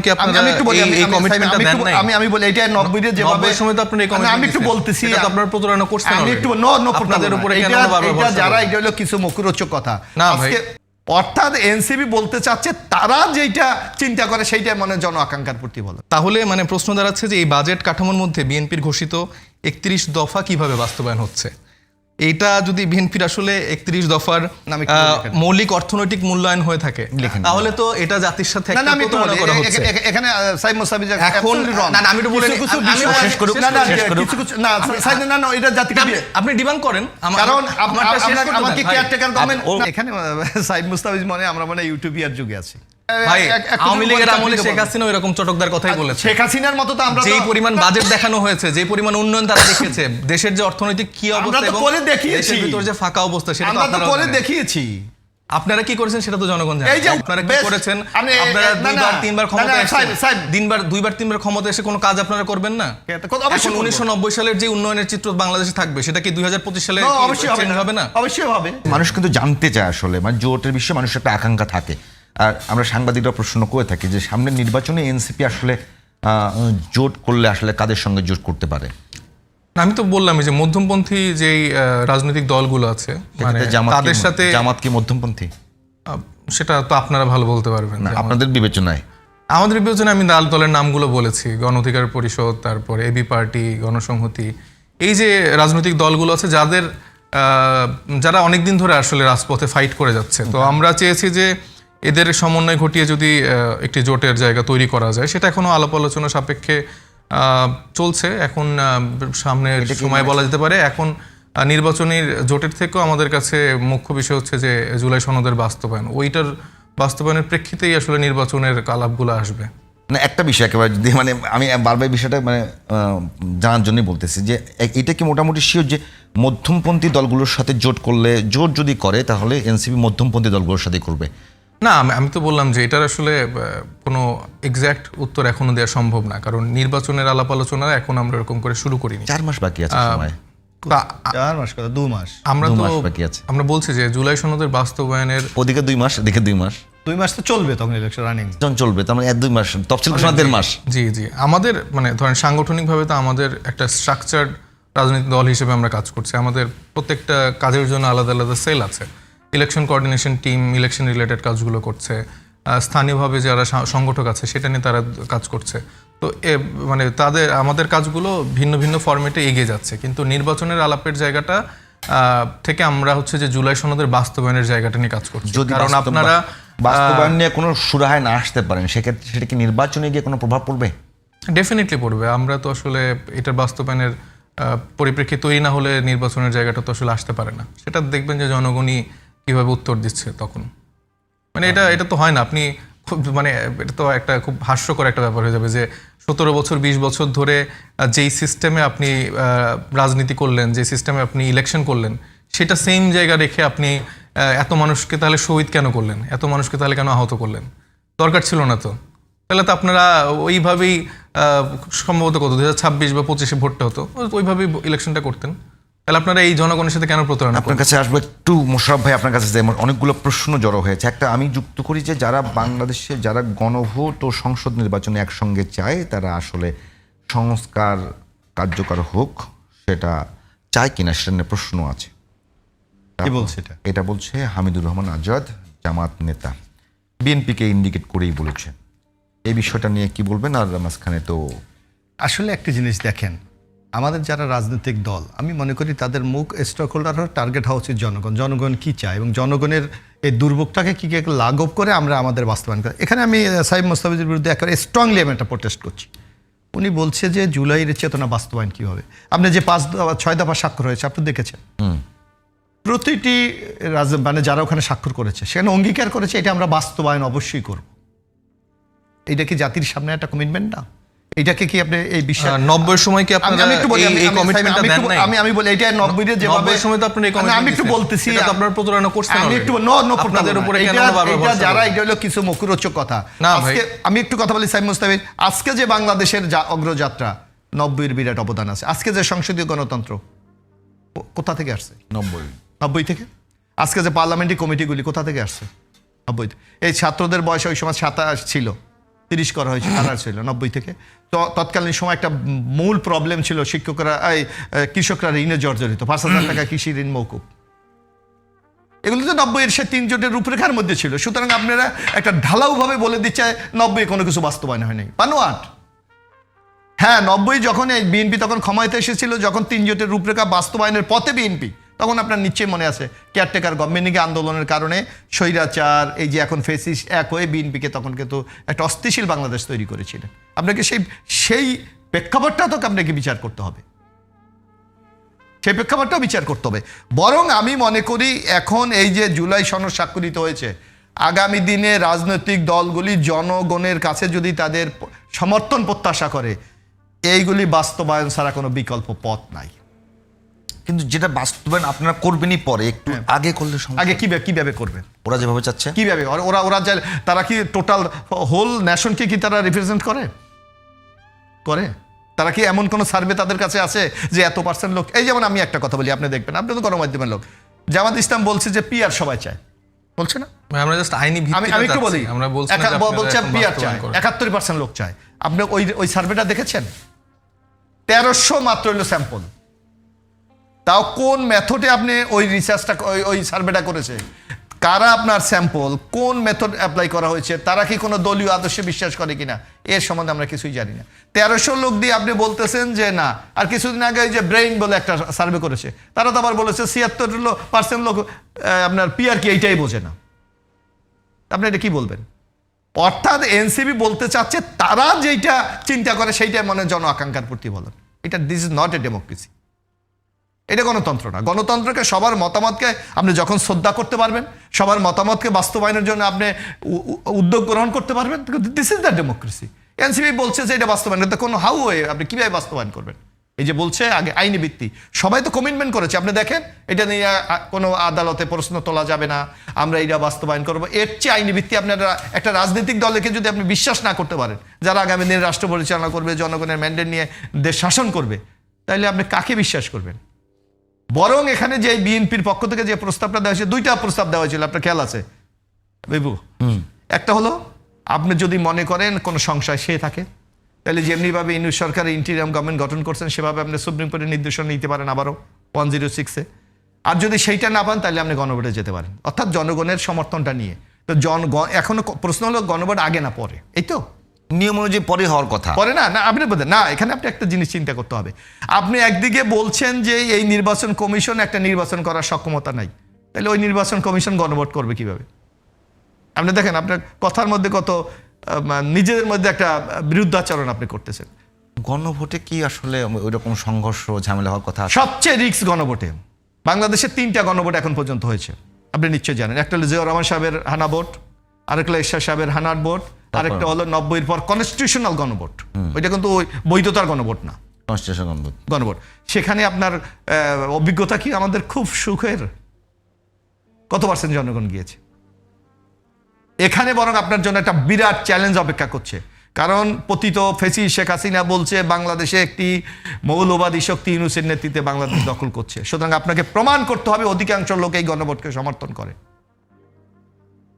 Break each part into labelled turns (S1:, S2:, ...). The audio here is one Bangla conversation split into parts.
S1: কি
S2: আমি
S1: আপনারা
S2: আমি বলি
S1: এই-
S2: আমি
S1: এই
S2: আমি-
S1: কমিটমেন্টটা
S2: আমি
S1: দেন
S2: একটু-
S1: নাই?
S2: আমি আমি বলি এটা 90 এর যেভাবে
S1: সময় তো আপনি এই
S2: আমি- আমি একটু বলতেছি
S1: আপনারা প্রতারণা করছেন
S2: আমি একটু নো নো
S1: আপনাদের উপরে কেন বারবার
S2: যারা এটা হলো কিছু মুখরোচক কথা। আজকে অর্থাৎ এনসিবি বলতে চাচ্ছে তারা যেটা চিন্তা করে সেইটাই মানে জন আকাঙ্ক্ষার প্রতি বলে।
S1: তাহলে মানে প্রশ্ন দাঁড়াচ্ছে যে এই বাজেট কাঠামোর মধ্যে বিএনপির ঘোষিত একত্রিশ দফা কীভাবে বাস্তবায়ন হচ্ছে? এইটা যদি বিএনপির আসলে একত্রিশ দফার। মৌলিক অর্থনৈতিক মূল্যায়ন হয়ে থাকে। তাহলে তো এটা জাতির সাথে
S2: এখানে
S1: আমি বলে
S2: এটা
S1: আপনি- ডিমান্ড করেন। আমার-
S2: কারণ আমাকে। কেয়ারটেকার এখানে সাইদ মুস্তাফিজ মনে আমরা মানে ইউটিউবিয়ার যুগে আছি।
S1: ভাই
S2: এক- এক-
S1: আওয়ামী লীগের আমলে শেখ হাসিনা এরকম চটকদার কথাই বলেছে।
S2: শেখ হাসিনার মতো তো আমরা তো-
S1: পরিমাণ বাজেট দেখানো হয়েছে যে পরিমাণ উন্নয়ন তারা দেখেছে দেশের যে অর্থনৈতিক কি অবস্থা এবং
S2: করে দেখিয়েছি।
S1: ভিতর যে ফাঁকা অবস্থা সেটা
S2: আমরা তো করে দেখিয়েছি।
S1: আপনারা কি করেছেন সেটা তো জনগণ জানে।
S2: এই যে
S1: আপনারা কি করেছেন? আপনারা
S2: না, না,
S1: দুইবার তিনবার ক্ষমতা দুইবার তিনবার এসে কোনো কাজ আপনারা করবেন না?
S2: অবশ্যই
S1: এখন
S2: করব।
S1: উনিশশো নব্বই সালের যে উন্নয়নের চিত্র বাংলাদেশে থাকবে সেটা কি দুই হাজার পঁচিশ সালে
S2: অবশ্যই হবে না।
S1: হবে না?
S2: অবশ্যই হবে।
S3: মানুষ কিন্তু জানতে চায় আসলে মানে জোটের বিষয়ে মানুষের একটা আকাঙ্ক্ষা থাকে। আর আমরা সাংবাদিকরা প্রশ্ন করে থাকি যে সামনের নির্বাচনে এনসিপি আসলে জোট করলে আসলে কাদের সঙ্গে জোট করতে পারে?
S1: আমি তো বললাম যে মধ্যমপন্থী যেই আহ, রাজনৈতিক দলগুলো আছে মানে তাদের সাথে
S3: জামাত কি মধ্যমপন্থী?
S1: সেটা তো আপনারা ভালো বলতে পারবেন
S3: আপনাদের বিবেচনায়?
S1: আমাদের বিবেচনায় আমি দাল দলের নামগুলো বলেছি গণ অধিকার পরিষদ তারপরে এবি পার্টি গণসংহতি। এই যে রাজনৈতিক দলগুলো আছে যাদের আহ, যারা অনেক দিন ধরে আসলে রাজপথে ফাইট করে যাচ্ছে তো আমরা চেয়েছি যে এদের সমন্বয় ঘটিয়ে যদি একটি জোটের জায়গা তৈরি করা যায় সেটা এখনও আলাপ আলোচনা সাপেক্ষে চলছে। এখন আহ, সামনের সময় বলা যেতে পারে। এখন নির্বাচনের জোটের থেকেও আমাদের কাছে মুখ্য বিষয় হচ্ছে যে জুলাই সনদের বাস্তবায়ন। ওইটার বাস্তবায়নের প্রেক্ষিতেই আসলে নির্বাচনের আলাপগুলো আসবে।
S3: না একটা বিষয় একেবারে যদি মানে আমি বারবার বিষয়টা মানে জানার জন্যই বলতেছি যে এটা কি মোটামুটি শিওর যে মধ্যমপন্থী দলগুলোর সাথে জোট করলে জোট যদি করে তাহলে এনসিপি মধ্যমপন্থী দলগুলোর সাথে করবে?
S1: না আমি- আমি তো বললাম যে এটার আসলে কোনো এক্স্যাক্ট উত্তর এখনও দেওয়া সম্ভব না। কারণ নির্বাচনের আলাপ আলোচনা এখন আমরা এরকম করে শুরু করিনি।
S3: চার মাস বাকি আছে সময়।
S1: তা
S2: চার মাস কথা দু মাস।
S1: আমরা তো
S3: বাকি আছে।
S1: আমরা বলছি যে জুলাই সনদের বাস্তবায়নের
S3: ওদিকে দুই মাস এদিকে দুই মাস।
S2: দুই মাস তো চলবে তখন ইলেকশন রানিং
S3: যখন চলবে তার মানে এক দুই মাস তফসিল ঘোষণা দেড় মাস।
S1: জি জি আমাদের মানে ধরেন সাংগঠনিকভাবে তো আমাদের একটা স্ট্রাকচার রাজনৈতিক দল হিসেবে আমরা কাজ করছি। আমাদের প্রত্যেকটা কাজের জন্য আলাদা আলাদা সেল আছে। Election coordination team election related কাজগুলো করছে। স্থানীয়ভাবে যারা সংগঠক আছে সেটা নিয়ে তারা কাজ করছে। তো এ মানে তাদের আমাদের কাজগুলো ভিন্ন ভিন্ন ফরম্যাটে এগিয়ে যাচ্ছে। কিন্তু নির্বাচনের আলাপের জায়গাটা থেকে আমরা হচ্ছে যে জুলাই সনদের বাস্তবায়নের জায়গাটা নিয়ে কাজ করছি। কারণ আপনারা
S3: বাস্তবায়ন নিয়ে কোনো সুরাহায় না আসতে পারেন সেক্ষেত্রে সেটা কি নির্বাচনে গিয়ে কোনো প্রভাব পড়বে?
S1: ডেফিনেটলি পড়বে। আমরা তো আসলে এটার বাস্তবায়নের আহ, পরিপ্রেক্ষিতে তৈরি না হলে নির্বাচনের জায়গাটা তো আসলে আসতে পারে না। সেটা দেখবেন যে জনগণই কীভাবে উত্তর দিচ্ছে তখন? মানে এটা এটা তো হয় না। আপনি খুব মানে এটা তো একটা খুব হাস্যকর একটা ব্যাপার হয়ে যাবে যে সতেরো বছর, বিশ বছর ধরে যেই সিস্টেমে আপনি রাজনীতি করলেন যে সিস্টেমে আপনি ইলেকশন করলেন, সেটা সেম জায়গা রেখে আপনি এত মানুষকে তাহলে শহীদ কেন করলেন? এত মানুষকে তাহলে কেন আহত করলেন? দরকার ছিল না তো। তাহলে তো আপনারা ওইভাবেই সম্ভবত কত? দু হাজার ছাব্বিশ বা পঁচিশে ভোটটা হতো। ওইভাবেই ইলেকশনটা করতেন। তাহলে আপনারা এই জনগণের সাথে কেন প্রতারণা
S3: আপনার কাছে আসব একটু মোশারফ ভাই আপনার কাছে যেমন অনেকগুলো প্রশ্ন জড়ো হয়েছে। একটা আমি যুক্ত করি যে যারা বাংলাদেশে যারা গণভোট ও সংসদ নির্বাচনে একসঙ্গে চায় তারা আসলে সংস্কার কার্যকর হোক সেটা চায় কিনা সেটা নিয়ে প্রশ্ন আছে।
S2: কি বলছে এটা?
S3: এটা বলছে হামিদুর রহমান আজাদ জামাত নেতা। বিএনপিকে ইন্ডিকেট করেই বলেছে। এই বিষয়টা নিয়ে কি বলবেন? আর মাঝখানে তো
S2: আসলে একটা জিনিস দেখেন আমাদের যারা রাজনৈতিক দল আমি মনে করি তাদের মুখ স্টক হোল্ডার টার্গেট হওয়া উচিত জনগণ। জনগণ কী চায় এবং জনগণের এই দুর্ভোগটাকে কী কী লাঘব করে আমরা আমাদের বাস্তবায়ন করি। এখানে আমি সাইব মোস্তাফিজের বিরুদ্ধে একেবারে স্ট্রংলি আমি একটা প্রোটেস্ট করছি। উনি বলছে যে জুলাইয়ের চেতনা বাস্তবায়ন কি হবে? আপনি যে পাঁচ দফা- ছয় দফা স্বাক্ষর হয়েছে আপনি দেখেছেন? প্রতিটি রাজ মানে যারা ওখানে স্বাক্ষর করেছে সেখানে অঙ্গীকার করেছে এটা আমরা বাস্তবায়ন অবশ্যই করব। এটা কি জাতির সামনে একটা কমিটমেন্ট না? এটাকে কি আপনি এই
S1: আহ, নব্বইয়ের সময় কি
S2: আমি
S1: আপনারা
S2: আমি একটু বলি
S1: এই-
S2: আমি- আমি-
S1: কমিটমেন্টটা দেন নাই?
S2: আমি আমি বলি এটা 90 এর যেভাবে
S1: সময় তো আপনি এই
S2: আমি- আমি একটু বলতেছি
S1: এটা আপনারা প্রতারণা করছেন
S2: আমি একটু নো নো
S1: আপনাদের উপরে কেন
S2: এটা
S1: বারবার
S2: এটা যারা এটা হলো কিছু মুখরোচক কথা
S1: না
S2: আজকে আমি একটু কথা বলি সাইম মুস্তাফিজ আজকে যে বাংলাদেশের যা অগ্রযাত্রা নব্বইয়ের বিরাট অবদান আছে। আজকে যে সংসদীয় গণতন্ত্র কোথা থেকে আসছে?
S3: নব্বই।
S2: নব্বই থেকে? আজকে যে পার্লামেন্টারি কমিটিগুলি কোথা থেকে আসছে? নব্বই এই ছাত্রদের বয়স ওই সময় সাতাশ ছিল। তিরিশ করা হয়েছে কারা ছিল, নব্বই থেকে। তো তৎকালীন সময় একটা মূল প্রবলেম ছিল শিক্ষকরা, এই কৃষকরা ঋণে জর্জরিত, পাঁচ হাজার টাকা কৃষি ঋণ মৌকুব। এগুলো তো নব্বইয়ের সে তিন জোটের রূপরেখার মধ্যে ছিল। সুতরাং আপনারা একটা ঢালাওভাবে বলে দিচ্ছে নব্বই কোনো কিছু বাস্তবায়ন হয়নি পানোয়াট হ্যাঁ নব্বই যখন বিএনপি তখন ক্ষমতাতে এসেছিল, যখন তিন জোটের রূপরেখা বাস্তবায়নের পথে বিএনপি তখন আপনার নিশ্চয়ই মনে আছে কেয়ারটেকার গভর্নমেন্টকে আন্দোলনের কারণে স্বৈরাচার, এই যে এখন ফেসিস এক হয়ে বিএনপিকে তখন কিন্তু একটা অস্থিশীল বাংলাদেশ তৈরি করেছিলেন। আপনাকে সেই সেই প্রেক্ষাপটটা তো আপনাকে বিচার করতে হবে। সেই প্রেক্ষাপটটাও বিচার করতে হবে। বরং আমি মনে করি এখন এই যে জুলাই সনদ স্বাক্ষরিত হয়েছে, আগামী দিনে রাজনৈতিক দলগুলি জনগণের কাছে যদি তাদের সমর্থন প্রত্যাশা করে, এইগুলি বাস্তবায়ন ছাড়া কোনো বিকল্প পথ নাই।
S3: কিন্তু যেটা বাস্তবায়ন আপনারা করবেনই পরে একটু আগে করলে
S2: আগে কীভাবে কীভাবে করবেন?
S3: ওরা যেভাবে চাচ্ছে?
S2: কীভাবে? ওরা- ওরা ওরা যায় তারা কি টোটাল হোল ন্যাশনকে কি তারা রিপ্রেজেন্ট করে? করে? তারা কি এমন কোনো সার্ভে তাদের কাছে আছে যে এত পার্সেন্ট লোক এই যেমন আমি একটা কথা বলি আপনি দেখবেন আপনি তো গণমাধ্যমের লোক। জামাত ইসলাম বলছে যে পিআর সবাই চায়। বলছে না?
S1: মানে আমরা জাস্ট আইনি
S2: আমি আমি একটু বলি
S1: আমরা বলছি
S2: বলছে পিআর চায়। একাত্তর পার্সেন্ট লোক চায়। আপনি ওই ওই সার্ভেটা দেখেছেন? তেরোশো মাত্র হইল স্যাম্পল তাও কোন মেথডে আপনি ওই রিসার্চটা ওই ওই সার্ভেটা করেছে? কারা আপনার স্যাম্পল কোন মেথড অ্যাপ্লাই করা হয়েছে? তারা কি কোনো দলীয় আদর্শে বিশ্বাস করে কিনা? এর সম্বন্ধে আমরা কিছুই জানি না। তেরোশো লোক দিয়ে আপনি বলতেছেন যে না, আর কিছুদিন আগে যে ব্রেইন বলে একটা সার্ভে করেছে। তারা তো আবার বলেছে ছিয়াত্তর পার্সেন্ট লোক আপনার পিআর কি এইটাই বোঝে না। আপনি এটা কি বলবেন? অর্থাৎ এনসিবি বলতে চাচ্ছে তারা যেটা চিন্তা করে সেইটাই মনে জন আকাঙ্ক্ষার প্রতিফলন এটা this is not a democracy এটা গণতন্ত্র না। গণতন্ত্রকে সবার মতামতকে আপনি যখন শ্রদ্ধা করতে পারবেন, সবার মতামতকে বাস্তবায়নের জন্য আপনি উদ্যোগ গ্রহণ করতে পারবেন this is the democracy NCB বলছে যে এটা বাস্তবায়ন, এটা কোনো হাউ ওয়ে আপনি কীভাবে বাস্তবায়ন করবেন? এই যে বলছে, আগে আইনি ভিত্তি। সবাই তো কমিটমেন্ট করেছে। আপনি দেখেন, এটা নিয়ে কোনো আদালতে প্রশ্ন তোলা যাবে না, আমরা এটা বাস্তবায়ন করব। এর চেয়ে আইনি ভিত্তি আপনারা একটা রাজনৈতিক দলকে যদি আপনি বিশ্বাস না করতে পারেন, যারা আগামী দিনে রাষ্ট্র পরিচালনা করবে, জনগণের ম্যান্ডেট নিয়ে দেশ শাসন করবে তাহলে আপনি কাকে বিশ্বাস করবেন? বরং এখানে যে বিএনপির পক্ষ থেকে যে প্রস্তাবটা দেওয়া হয়েছে দুইটা প্রস্তাব দেওয়া হয়েছিল আপনার খেয়াল আছে? বিভু? একটা হলো আপনি যদি মনে করেন কোনো সংশয় সে থাকে। তাহলে যেমনিভাবে ইউনিট সরকার ইন্টিরিয়াম গভর্নমেন্ট গঠন করছেন সেভাবে আপনি সুপ্রিম কোর্টের নির্দেশনা নিতে পারেন আবারও ওয়ান জিরো সিক্সে আর যদি সেইটা না পান তাহলে আপনি গণভোটে যেতে পারেন। অর্থাৎ জনগণের সমর্থনটা নিয়ে। তো জন এখনও প্রশ্ন হলো গণভোট আগে না পরে? এই তো?
S3: নিয়ম অনুযায়ী পরে হওয়ার কথা।
S2: পরে না না আপনি বলতেন না এখানে আপনি একটা জিনিস চিন্তা করতে হবে। আপনি একদিকে বলছেন যে এই নির্বাচন কমিশন একটা নির্বাচন করার সক্ষমতা নাই। তাহলে ওই নির্বাচন কমিশন গণভোট করবে কীভাবে? আপনি দেখেন আপনার কথার মধ্যে কত নিজেদের মধ্যে একটা বিরুদ্ধাচরণ আপনি করতেছেন।
S3: গণভোটে কি আসলে ওই রকম সংঘর্ষ ঝামেলা হওয়ার কথা
S2: সবচেয়ে রিক্স গণভোটে। বাংলাদেশে তিনটা গণভোট এখন পর্যন্ত হয়েছে। আপনি নিশ্চয়ই জানেন। একটা হলো জিয়াউর রহমান সাহেবের হানা ভোট আরেকটা ঈশ্বর সাহেবের হানার ভোট আরেকটা হলো নব্বইয়ের পর কনস্টিটিউশনাল গণভোট। ওইটা কিন্তু ওই বৈধতার গণভোট না।
S3: কনস্টিটিউশন গণভোট।
S2: গণভোট। সেখানে আপনার অভিজ্ঞতা কি? আমাদের খুব সুখের। কত পার্সেন্ট জনগণ গিয়েছে? এখানে বরং আপনার জন্য একটা বিরাট চ্যালেঞ্জ অপেক্ষা করছে। কারণ পতিত ফেসি শেখ হাসিনা বলছে বাংলাদেশে একটি মৌলবাদী শক্তি ইউনুসের নেতৃত্বে বাংলাদেশ দখল করছে। সুতরাং আপনাকে প্রমাণ করতে হবে অধিকাংশ লোক এই গণভোটকে সমর্থন করে।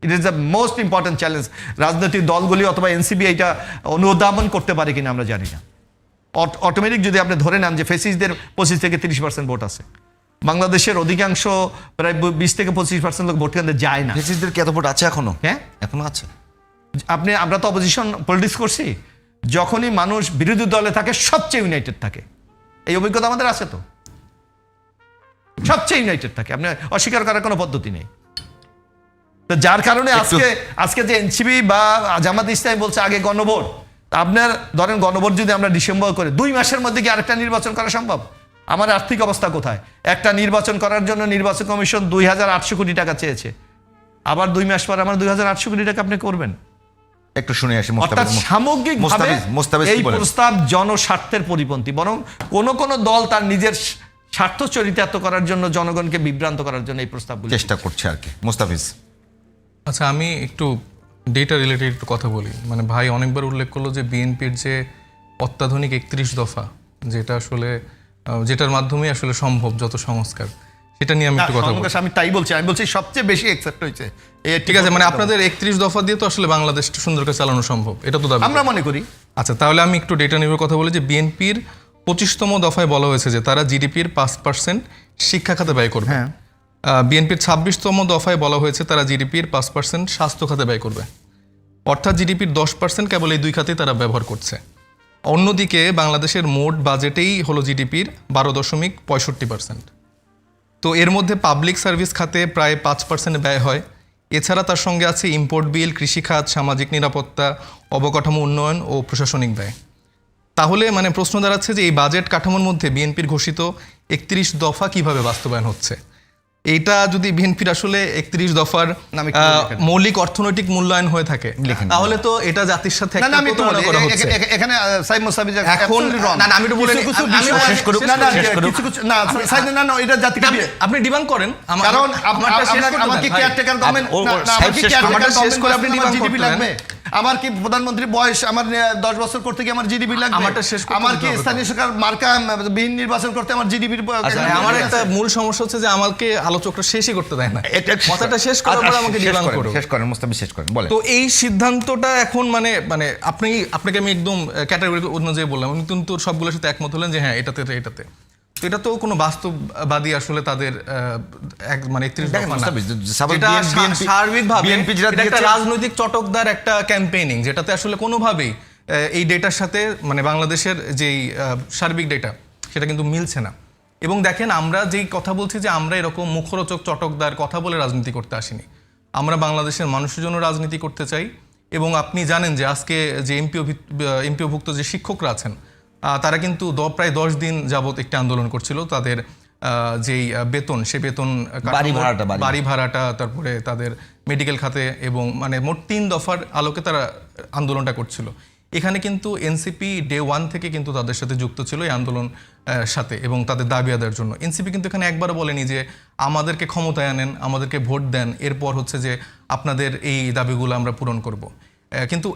S2: It is the most important challenge রাজনৈতিক দলগুলি অথবা এনসিবি এটা অনুধাবন করতে পারে কিনা আমরা জানি না। অটোমেটিক যদি আপনি ধরে নেন যে ফেসিসদের পঁচিশ থেকে তিরিশ পার্সেন্ট ভোট আছে। বাংলাদেশের অধিকাংশ প্রায় বিশ থেকে পঁচিশ পার্সেন্ট লোক ভোট কেন্দ্রে যায় না।
S3: ফেসিসদের কি এত ভোট আছে এখনও?
S2: হ্যাঁ?
S3: এখনও আছে।
S2: আপনি আমরা তো অপোজিশন পলিটিক্স করছি। যখনই মানুষ বিরোধী দলে থাকে সবচেয়ে ইউনাইটেড থাকে। এই অভিজ্ঞতা আমাদের আছে তো। সবচেয়ে ইউনাইটেড থাকে। আপনি অস্বীকার করার কোনো পদ্ধতি নেই। তো যার কারণে আজকে আজকে যে এনসিবি বা জামাত ইসলামী বলছে আগে গণভোট আপনার ধরেন গণভোট যদি আমরা ডিসেম্বর করে দুই মাসের মধ্যে কি আরেকটা নির্বাচন করা সম্ভব? আমার আর্থিক অবস্থা কোথায়? একটা নির্বাচন করার জন্য নির্বাচন কমিশন দুই হাজার আটশো কোটি টাকা চেয়েছে। আবার দুই মাস পর আমার দুই হাজার আটশো কোটি টাকা আপনি করবেন।
S3: একটু শুনে আসি
S2: অর্থাৎ সামগ্রিকভাবে এই প্রস্তাব জনস্বার্থের পরিপন্থী বরং কোন কোন দল তার নিজের স্বার্থ চরিতার্থ করার জন্য জনগণকে বিভ্রান্ত করার জন্য এই প্রস্তাবগুলি
S3: চেষ্টা করছে আর কি। মোস্তাফিজ
S1: আচ্ছা আমি একটু ডেটা রিলেটেড একটু কথা বলি। মানে ভাই অনেকবার উল্লেখ করল যে বিএনপির যে অত্যাধুনিক একত্রিশ দফা যেটা আসলে যেটার মাধ্যমে আসলে সম্ভব যত সংস্কার সেটা নিয়ে আমি একটু কথা
S2: সর্বশেষ আমি তাই বলছি আমি বলছি সবচেয়ে বেশি একসেপ্ট হয়েছে।
S1: ঠিক আছে মানে আপনাদের একত্রিশ দফা দিয়ে তো আসলে বাংলাদেশটা সুন্দর করে চালানো সম্ভব এটা তো দাবি
S2: আমরা মনে করি।
S1: আচ্ছা তাহলে আমি একটু ডেটা নির্ভর কথা বলি যে বিএনপির পঁচিশতম দফায় বলা হয়েছে যে তারা জিডিপির পাঁচ পার্সেন্ট শিক্ষা খাতে ব্যয় করবে।
S2: হ্যাঁ।
S1: বিএনপির ছাব্বিশতম দফায় বলা হয়েছে তারা জিডিপির পাঁচ পার্সেন্ট স্বাস্থ্য খাতে ব্যয় করবে। অর্থাৎ জিডিপির দশ পার্সেন্ট কেবল এই দুই খাতেই তারা ব্যবহার করছে। অন্যদিকে বাংলাদেশের মোট বাজেটেই হলো জিডিপির বারো দশমিক পঁয়ষট্টি পার্সেন্ট। তো এর মধ্যে পাবলিক সার্ভিস খাতে প্রায় পাঁচ পার্সেন্ট ব্যয় হয়। এছাড়া তার সঙ্গে আছে ইম্পোর্ট বিল কৃষিখাত সামাজিক নিরাপত্তা, অবকাঠামো উন্নয়ন ও প্রশাসনিক ব্যয়। তাহলে মানে প্রশ্ন দাঁড়াচ্ছে যে এই বাজেট কাঠামোর মধ্যে বিএনপির ঘোষিত একত্রিশ দফা কীভাবে বাস্তবায়ন হচ্ছে? এইটা যদি বিএনপির আসলে একত্রিশ দফার মৌলিক অর্থনৈতিক মূল্যায়ন হয়ে থাকে তাহলে তো এটা জাতির সাথে
S2: এখানে
S1: এখন- না, না, আমি বলে
S2: এটা
S1: আপনি- ডিমান্ড করেন আমার-
S2: কারণ। কেয়ারটেকার গভর্নমেন্ট লাগবে? আমার কি প্রধানমন্ত্রী বয়স আমার দশ বছর করতে কি আমার জিডিপি লাগবে?
S1: আমারটা শেষ
S2: আমার কি স্থানীয় সরকার মার্কা বিহীন নির্বাচন করতে আমার জিডিপির
S1: আচ্ছা আমার একটা মূল সমস্যা হচ্ছে যে আমাকে আলোচকরা শেষই করতে দেয় না।
S3: এটা
S1: কথাটা শেষ করার পর আমাকে ডিমান্ড করো
S3: শেষ করেন মুস্তাফিজ শেষ করেন বলেন।
S1: তো এই সিদ্ধান্তটা এখন মানে মানে আপনি আপনাকে আমি একদম ক্যাটাগরি অনুযায়ী বললাম। উনি কিন্তু সবগুলোর সাথে একমত হলেন যে হ্যাঁ এটাতে এটাতে। এটা তো কোনো বাস্তববাদী আসলে তাদের এক মানে সার্বিকভাবে একটা রাজনৈতিক চটকদার একটা ক্যাম্পেইনিং যেটাতে আসলে কোনোভাবেই এই ডেটার সাথে মানে বাংলাদেশের যেই সার্বিক ডেটা সেটা কিন্তু মিলছে না। এবং দেখেন আমরা যেই কথা বলছি যে আমরা এরকম মুখরোচক চটকদার কথা বলে রাজনীতি করতে আসিনি। আমরা বাংলাদেশের মানুষের জন্য রাজনীতি করতে চাই। এবং আপনি জানেন যে আজকে যে এমপিও এমপিওভুক্ত যে শিক্ষকরা আছেন তারা কিন্তু দ- প্রায় দশ দিন যাবত একটি আন্দোলন করছিল। তাদের যেই বেতন সে বেতন
S3: বাড়ি ভাড়াটা, বাড়ি
S1: বাড়ি ভাড়াটা তারপরে তাদের মেডিকেল খাতে এবং মানে মোট তিন দফার আলোকে তারা আন্দোলনটা করছিল। এখানে কিন্তু এনসিপি ডে ওয়ান থেকে কিন্তু তাদের সাথে যুক্ত ছিল এই আন্দোলন সাথে এবং তাদের দাবি আদায়ের জন্য। এনসিপি কিন্তু এখানে একবারও বলেনি যে আমাদেরকে ক্ষমতায় আনেন আমাদেরকে ভোট দেন এরপর হচ্ছে যে আপনাদের এই দাবিগুলো আমরা পূরণ করব। কিন্তু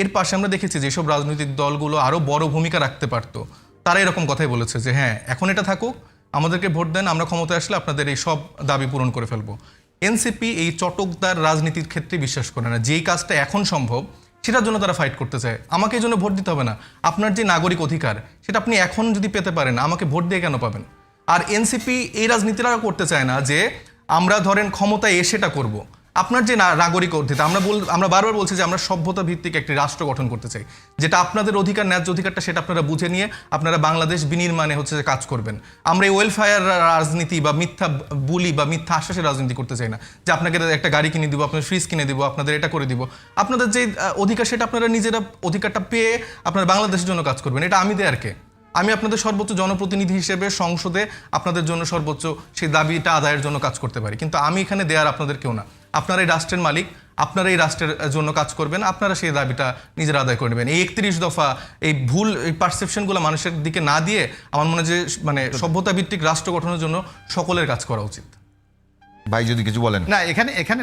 S1: এর পাশে আমরা দেখেছি যেসব রাজনৈতিক দলগুলো আরও বড় ভূমিকা রাখতে পারতো। তারা এরকম কথাই বলেছে যে হ্যাঁ এখন এটা থাকুক, আমাদেরকে ভোট দেন, আমরা ক্ষমতায় আসলে আপনাদের এই সব দাবি পূরণ করে ফেলব। এনসিপি এই চটকদার রাজনীতির ক্ষেত্রে বিশ্বাস করে না। যেই কাজটা এখন সম্ভব, সেটার জন্য তারা ফাইট করতে চায়। আমাকে এই জন্য ভোট দিতে হবে না। আপনার যে নাগরিক অধিকার, সেটা আপনি এখন যদি পেতে পারেন, আমাকে ভোট দিয়ে কেন পাবেন? আর এনসিপি এই রাজনীতিটা করতে চায় না যে, আমরা ধরেন ক্ষমতায় এসেটা করব। আপনার যে নাগরিক অধিকার আমরা বল আমরা বারবার বলছি যে আমরা সভ্যতা ভিত্তিক একটি রাষ্ট্র গঠন করতে চাই। যেটা আপনাদের অধিকার, ন্যায্য অধিকারটা সেটা আপনারা বুঝে নিয়ে আপনারা বাংলাদেশ বিনির্মাণে হচ্ছে যে কাজ করবেন। আমরা এই ওয়েলফেয়ার রাজনীতি বা মিথ্যা বুলি বা মিথ্যা আশ্বাসের রাজনীতি করতে চাই না। যে আপনাকে একটা গাড়ি কিনে দিব, আপনার ফ্রিজ কিনে দিব, আপনাদের এটা করে দিব। আপনাদের যে অধিকার সেটা আপনারা নিজেরা অধিকারটা পেয়ে আপনারা বাংলাদেশের জন্য কাজ করবেন। এটা আমি দেয় আর কে? আমি আপনাদের সর্বোচ্চ জনপ্রতিনিধি হিসেবে সংসদে আপনাদের জন্য সর্বোচ্চ সেই দাবিটা আদায়ের জন্য কাজ করতে পারি। কিন্তু আমি এখানে দেয়ার আপনাদের কেউ না। আপনারা এই রাষ্ট্রের মালিক আপনারা এই রাষ্ট্রের জন্য কাজ করবেন আপনারা সেই দাবিটা নিজেরা আদায় করে নেবেন। এই একত্রিশ দফা এই ভুল এই পারসেপশনগুলো মানুষের দিকে না দিয়ে আমার মনে হয় যে মানে সভ্যতা ভিত্তিক রাষ্ট্র গঠনের জন্য সকলের কাজ করা উচিত।
S3: ভাই যদি কিছু বলেন।
S2: না এখানে এখানে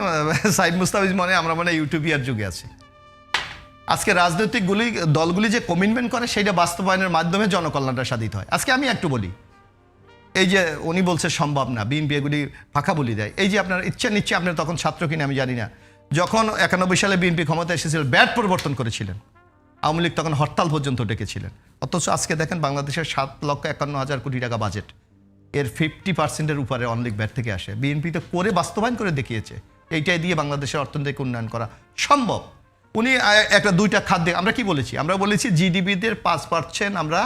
S2: সাইদ মুস্তাফিজ মনে আমরা মানে ইউটিউবিয়ার যুগে আছি। আজকে রাজনৈতিক গুলি দলগুলি যে কমিটমেন্ট করে, সেইটা বাস্তবায়নের মাধ্যমে জনকল্যাণটা সাধিত হয়। আজকে আমি একটু বলি, এই যে উনি বলছে সম্ভব না, বিএনপি এগুলি ফাঁকা বলি দেয়। এই যে আপনার ইচ্ছা নিচ্ছে, আপনার তখন ছাত্র কিনা আমি জানি না। যখন একানব্বই সালে বিএনপি ক্ষমতা এসেছিল, ব্যাট পরিবর্তন করেছিলেন। আওয়ামী লীগ তখন হরতাল পর্যন্ত ডেকেছিলেন। অথচ আজকে দেখেন বাংলাদেশের সাত লক্ষ একান্ন হাজার কোটি টাকা বাজেট এর ফিফটি পার্সেন্টের উপরে অনলিক ব্যাট থেকে আসে। বিএনপি তো করে বাস্তবায়ন করে দেখিয়েছে। এইটাই দিয়ে বাংলাদেশের অর্থনৈতিক উন্নয়ন করা সম্ভব। উনি একটা দুইটা খাদ্যে আমরা কি বলেছি? আমরা বলেছি জিডিপিদের পাঁচ পার্সেন্ট আমরা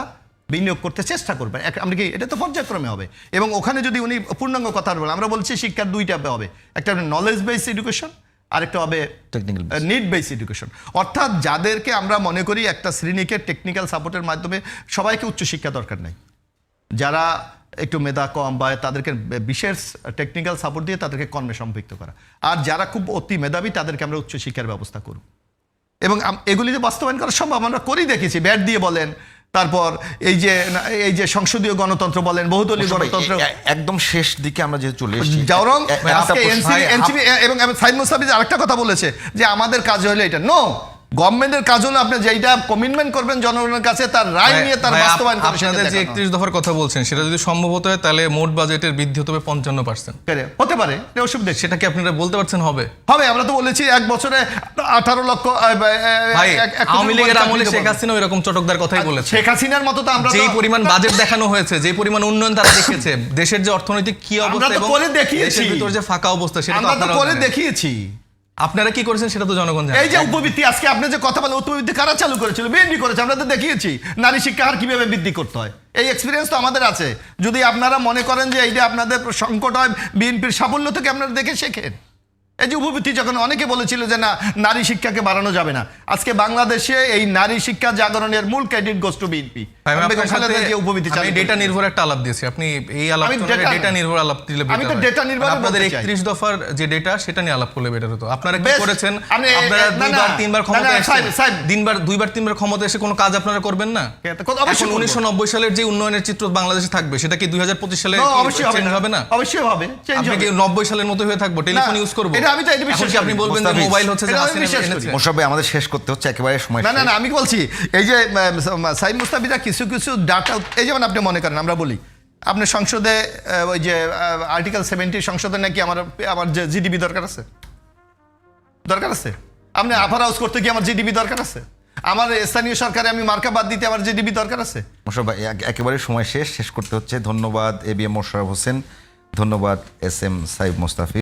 S2: বিনিয়োগ করতে চেষ্টা করবেন আমরা কি এটা তো পর্যায়ক্রমে হবে। এবং ওখানে যদি উনি পূর্ণাঙ্গ কথা বলেন আমরা বলছি শিক্ষার দুইটা হবে। একটা নলেজ বেস এডুকেশন আরেকটা হবে
S3: টেকনিক্যাল
S2: নিড বেস এডুকেশন অর্থাৎ যাদেরকে আমরা মনে করি একটা শ্রেণীকে টেকনিক্যাল সাপোর্টের মাধ্যমে সবাইকে উচ্চশিক্ষা দরকার নেই। যারা একটু মেধা কম বা তাদেরকে বিশেষ টেকনিক্যাল সাপোর্ট দিয়ে তাদেরকে কর্মে সম্পৃক্ত করা। আর যারা খুব অতি মেধাবী তাদেরকে আমরা উচ্চশিক্ষার ব্যবস্থা করব। এবং এগুলি যে বাস্তবায়ন করা সম্ভব আমরা করেই দেখেছি। ব্যাট দিয়ে বলেন তারপর এই যে এই যে সংসদীয় গণতন্ত্র বলেন বহুদলীয় গণতন্ত্র।
S3: একদম শেষ দিকে আমরা যেহেতু চলে এসেছি
S2: জাওরং আজকে এনসিপি এবং সাইদ মুস্তাফিজ আরেকটা কথা বলেছে যে আমাদের কাজ হলো এটা। নো গভর্নমেন্টের কাজ হলো আপনি যেইটা কমিটমেন্ট করবেন জনগণের কাছে তার রায় নিয়ে তার বাস্তবায়ন
S1: আপনাদের যে। একত্রিশ দফার কথা বলছেন সেটা যদি সম্ভব হয় তাহলে মোট বাজেটের বৃদ্ধি হতে হবে পঞ্চান্ন পার্সেন্ট?
S2: হতে পারে এটা অসুবিধা?
S1: সেটা কি আপনারা বলতে পারছেন হবে
S2: হবে আমরা তো বলেছি এক বছরে আঠারো লক্ষ
S1: ভাই আওয়ামী লীগের আমলে। শেখ হাসিনা এরকম চটকদার কথাই বলেছে
S2: শেখ হাসিনার মতো তো আমরা
S1: যেই পরিমাণ বাজেট দেখানো হয়েছে যে পরিমাণ উন্নয়ন তারা দেখেছে দেশের যে অর্থনৈতিক কি অবস্থা
S2: তো
S1: এবং
S2: দেখিয়েছি।
S1: দেশের ভিতর যে ফাঁকা অবস্থা সেটা তো
S2: আমরা তো করে দেখিয়েছি
S1: আপনারা কি করেছেন সেটা তো জনগণ জানে।
S2: এই যে উপবৃত্তি, আজকে আপনি যে কথা বলেন, উপবৃত্তি কারা চালু করেছিল? বিএনপি করেছে, আমরা তো দেখিয়েছি। নারী শিক্ষা হার কীভাবে বৃদ্ধি করতে হয়? এই এক্সপিরিয়েন্স তো আমাদের আছে। যদি আপনারা মনে করেন যে এইটা আপনাদের সংকট হয়, বিএনপির সাফল্য থেকে আপনারা দেখে শেখেন। এই যে উপবৃত্তি যখন অনেকে বলেছিল যে না নারী শিক্ষাকে বাড়ানো যাবে না আজকে বাংলাদেশে এই নারী শিক্ষা জাগরণের মূল ক্রেডিট গোস টু বিএনপি যে উপবৃত্তি
S1: আমি
S2: চালু
S1: ডেটা নির্ভর একটা আলাপ দিয়েছি। আপনি এই আলাপ ডেটা নির্ভর আলাপ দিলে
S2: আমি তো data
S1: আপনাদের 31 দফার যে ডেটা সেটা নিয়ে আলাপ করলে বেটার হতো। আপনারা কি করেছেন? আপনারা
S2: না, না,
S1: দুইবার তিনবার ক্ষমতা দুইবার তিনবার এসে কোনো কাজ আপনারা করবেন না?
S2: অবশ্যই
S1: এখন
S2: করব।
S1: উনিশশো নব্বই সালের যে উন্নয়নের চিত্র বাংলাদেশে থাকবে সেটা কি দুই হাজার পঁচিশ সালে
S2: অবশ্যই হবে না। অবশ্যই হবে চেঞ্জ হবে।
S1: কি নব্বই সালের মতো হয়ে থাকব? টেলিফোন ইউজ করব?
S2: আমি তো এটা বিশ্বাস
S1: আপনি বলবেন যে মোবাইল হচ্ছে যে
S2: আমি বিশ্বাস করি।
S3: আমাদের শেষ করতে হচ্ছে একেবারে সময়
S2: না না না আমি বলছি এই যে সাইদ মুস্তাফিজা কিছু কিছু ডাটা এই যেমন আপনি মনে করেন আমরা বলি আপনি সংসদে ওই যে আর্টিকেল সেভেন্টি সংসদে নাকি আমার আমার যে জিডিপি দরকার আছে? দরকার আছে? আপনি আফার হাউস করতে কি আমার জিডিপি দরকার আছে? আমার স্থানীয় সরকারে আমি মার্কা বাদ দিতে আমার জিডিপি দরকার আছে?
S3: মোশারফ ভাই একেবারে সময় শেষ শেষ করতে হচ্ছে। ধন্যবাদ A B M Mosharraf Hossain ধন্যবাদ এস এম সাইব মোস্তাফি